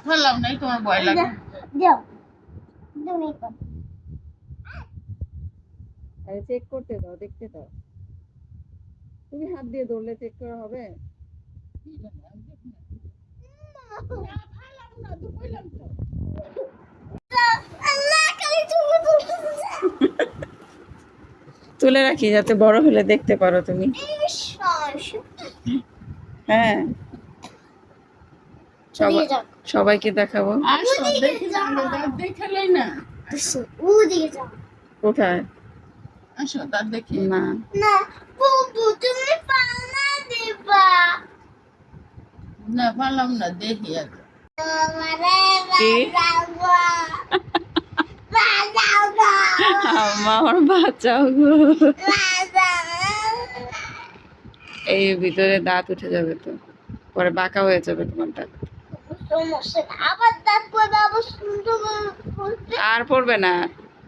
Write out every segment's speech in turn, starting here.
ফেলাম নাই তোমার ভয় লাগে যাও তুমি কর আরে চেক করতে দাও দেখতে দাও। তুমি হাত দিয়ে ধরলে চেক করা হবে? তুলে রাখি যাতে বড় হলে দেখতে পারো তুমি। হ্যাঁ। সবাইকে দেখাবো। কোথায়? আসো দাঁত দেখি। না। না বুবু তুমি পাল্লা দিবা। না পারলাম না দেখি আমার বাচ্চাও গো। এই ভিতরে দাঁত উঠে যাবে তো। পরে বাঁকা হয়ে যাবে তোমার দাঁত। আর পড়বে না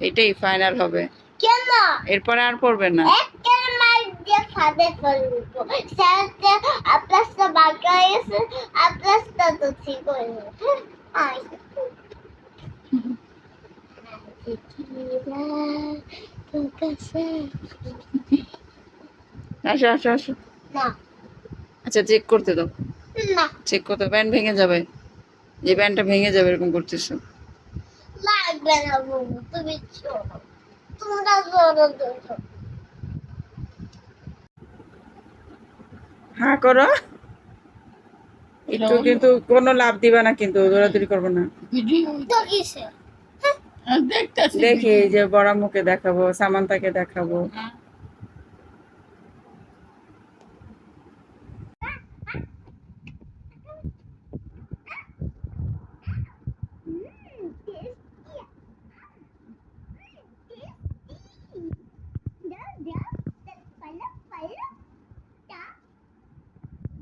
এটাই ফাইনাল হবে। কেন? এরপরে আর পড়বে না। আসো আসো আসো। আচ্ছা চেক করতে দাও। চেক করতে প্যান্ট ভেঙে যাবে। যে ব্যান্ডটা ভেঙে যাবে এরকম করতেছো। লাগবে না বাবু তুমি তোমরা হ্যাঁ করো। একটু কিন্তু কোনো লাভ দিবা না কিন্তু দৌড়াদৌড়ি করব না। দেখি এই যে বড় মুখে দেখাবো সামান্তাকে দেখাবো।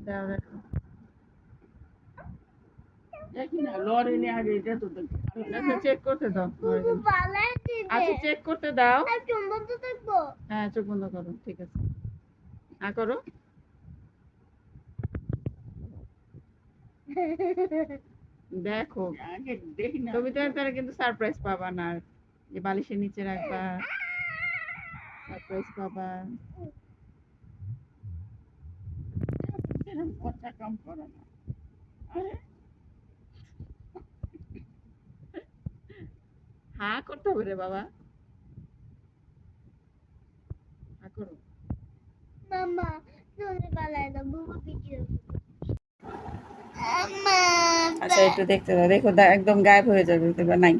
দাও দেখো। আগে এটা তো দেখি। আচ্ছা চেক করতে দাও। আচ্ছা চেক করতে দাও। হ্যাঁ চোখ বন্ধ করো ঠিক আছে। হ্যাঁ করো। দেখো তুমি তো তারা কিন্তু সারপ্রাইজ পাবা না। যে বালিশের নিচে রাখবা। সারপ্রাইজ পাবা। এরকম কথা কাম করো না। হ্যাঁ করতে হবে রে বাবা। হ্যাঁ করো। মামা চলে পালায় না বুবু ভিডিও আচ্ছা একটু দেখতে দাও দেখো দা- একদম গায়েব হয়ে যাবে এবার নাই।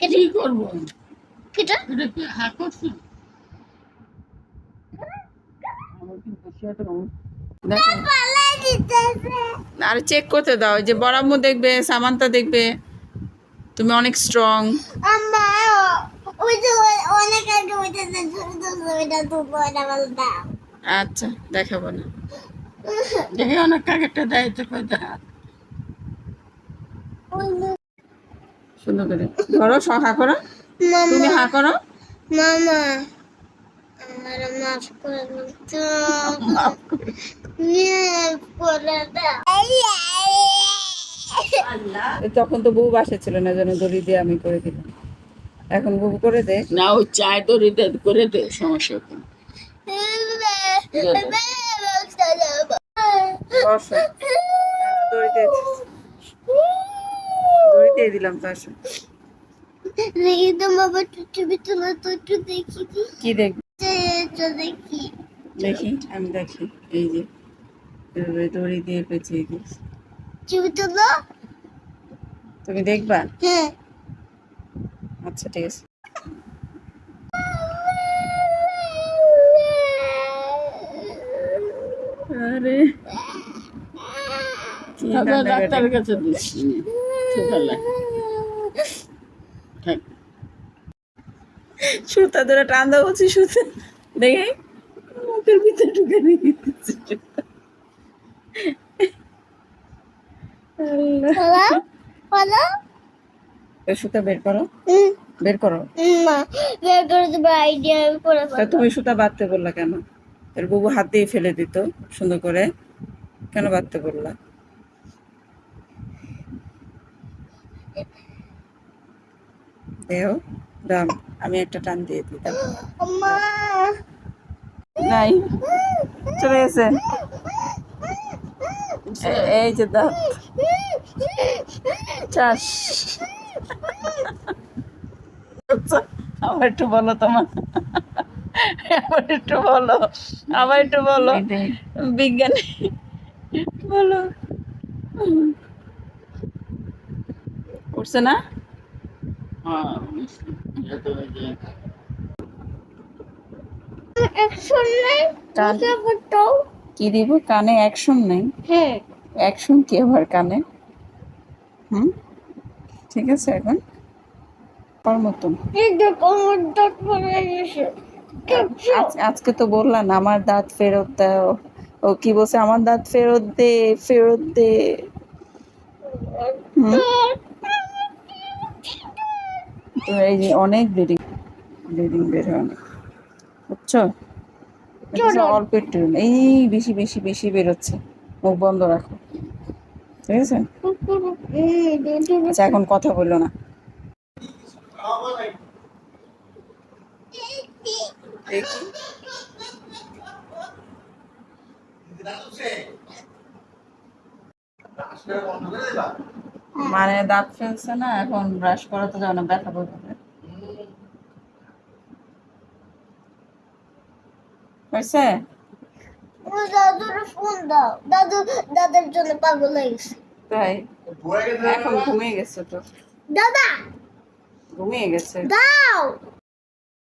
কি করব? হা করছি আমার কিন্তু সেটা দেখো পালাই দিতেছে আর চেক করতে দাও যে বড়াম্মু দেখবে সামান্তা দেখবে। তুমি অনেক স্ট্রং তো আচ্ছা দেখাবো না। দেখি অনেক কাকেরটা করে দেখা সুন্দর করে। ধরো হা করো। তুমি হা করো। মামা। আমার মাফ করে দিতো মাফ করে দাও তখন তো বউ বাসে ছিল না যেন দড়ি দিয়ে আমি করে দিলাম। এখন বউ করে দে। না ওই চায় দড়ি দে করে দে সমস্যা কি? বসো। দড়ি দিয়ে দড়ি দিয়ে দিলাম তো আসো দেখি তো বাবা দেখি। কি দেখ দেখি। দেখি আমি দেখি এই যে এভাবে দড়ি দিয়ে পেঁচিয়ে ছবি তোলো? তুমি দেখবা? হ্যাঁ। আচ্ছা ঠিক আছে। আরে ডাক্তারের কাছে দিচ্ছি সুতা ধরে টান দেওয়া বলছি সুতা। দেখে। মুখের ভিতরে ঢুকে দিয়ে দিচ্ছে সুতা। বের করো। বের করো। বের করে দেবো আইডিয়া তুমি সুতা বাঁধতে বললা কেন? এর বুবু হাত দিয়ে ফেলে দিত সুন্দর করে। কেন বাঁধতে বললা? দেও। দাম আমি একটা টান দিয়ে দিই নাই। চলে গেছে। এই যে দাঁত চাষ আবার একটু বলো তোমার। আবার একটু বলো। আবার একটু বলো। বিজ্ঞানী। বলো। উঠছে না? কি দিব? কানে অ্যাকশন নেই? হ্যাঁ। অ্যাকশন কি আবার কানে? হুম? ঠিক আছে এখন। পার মতন। আজকে তো বললাম আমার দাঁত ফেরত দাও। ও কি বলছে? আমার দাঁত ফেরত দে ফেরত দে। হুম? তো এই যে অনেক ব্লিডিং ব্লিডিং বের হয় অনেক। বুঝছ? অল্প একটু এই বেশি বেশি বেশি বেরোচ্ছে। মুখ বন্ধ রাখো। ঠিক আছে? আচ্ছা এখন কথা বলল না। দেখি। মানে দাঁত ফেলছে না এখন ব্রাশ করা তো যাবে না ব্যথা করবে হয়েছে? দাদুর ফোন দাও। দাদু দাদার জন্য পাগল হয়ে গেছে। তাই? এখন ঘুমিয়ে গেছে তো। দাদা! ঘুমিয়ে গেছে। দাও!